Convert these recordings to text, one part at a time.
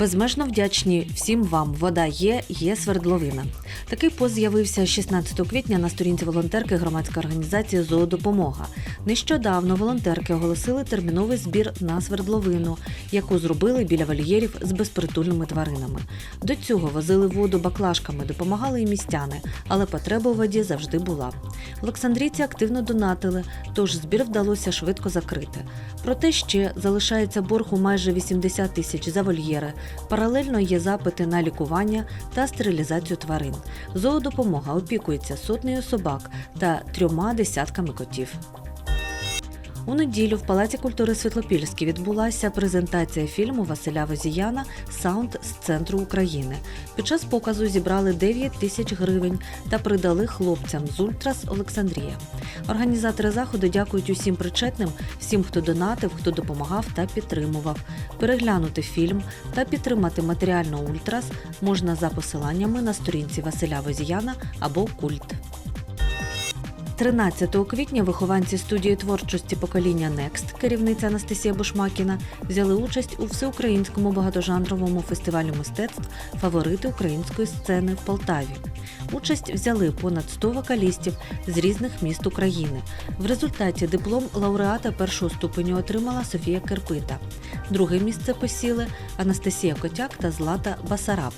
Безмежно вдячні всім вам. Вода є, є свердловина. Такий пост з'явився 16 квітня на сторінці волонтерки громадської організації Зоодопомога. Нещодавно волонтерки оголосили терміновий збір на свердловину, яку зробили біля вольєрів з безпритульними тваринами. До цього возили воду баклажками, допомагали і містяни, але потреба у воді завжди була. Олександрійці активно донатили, тож збір вдалося швидко закрити. Проте ще залишається борг у майже 80 тисяч за вольєри. Паралельно є запити на лікування та стерилізацію тварин. Зоодопомога опікується сотнею собак та трьома десятками котів. У неділю в Палаці культури Світлопільській відбулася презентація фільму Василя Возіяна Саунд з центру України. Під час показу зібрали 9 тисяч гривень та придали хлопцям з Ультрас Олександрія. Організатори заходу дякують усім причетним, всім, хто донатив, хто допомагав та підтримував. Переглянути фільм та підтримати матеріально Ультрас можна за посиланнями на сторінці Василя Возіяна або Культ. 13 квітня вихованці студії творчості покоління Next, керівниця Анастасія Бушмакіна, взяли участь у всеукраїнському багатожанровому фестивалі мистецтв Фаворити української сцени в Полтаві. Участь взяли понад 100 вокалістів з різних міст України. В результаті диплом лауреата першого ступеню отримала Софія Керпита. Друге місце посіли Анастасія Котяк та Злата Басараб.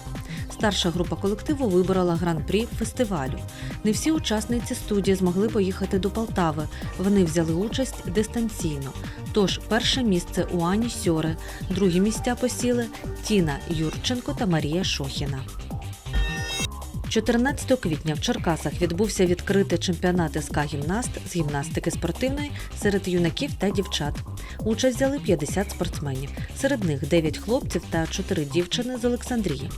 Старша група колективу виборола гран-прі фестивалю. Не всі учасниці студії змогли поїхати до Полтави. Вони взяли участь дистанційно. Тож перше місце у Ані Сьори, другі місця посіли Тіна Юрченко та Марія Шохіна. 14 квітня в Черкасах відбувся відкритий чемпіонат СК гімнаст з гімнастики спортивної серед юнаків та дівчат. Участь взяли 50 спортсменів. Серед них 9 хлопців та 4 дівчини з Олександрії.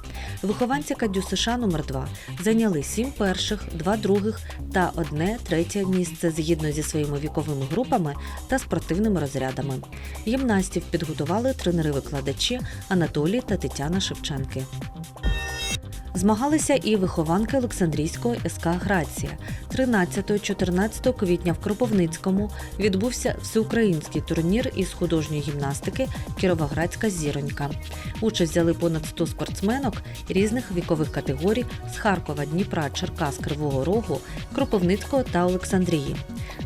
Вихованці Кадю США номер 2 зайняли 7 перших, 2 других та одне третє місце згідно зі своїми віковими групами та спортивними розрядами. Гімнастів підготували тренери-викладачі Анатолій та Тетяна Шевченки. Змагалися і вихованки Олександрійського СК Грація. 13-14 квітня в Кропивницькому відбувся всеукраїнський турнір із художньої гімнастики Кіровоградська зіронька. Участь взяли понад 100 спортсменок різних вікових категорій з Харкова, Дніпра, Черкас, Кривого Рогу, Кропивницького та Олександрії.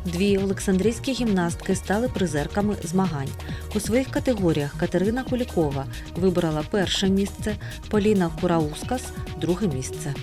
Дві олександрійські гімнастки стали призерками змагань. У своїх категоріях Катерина Кулікова вибрала перше місце, Поліна Кураускас друге місце.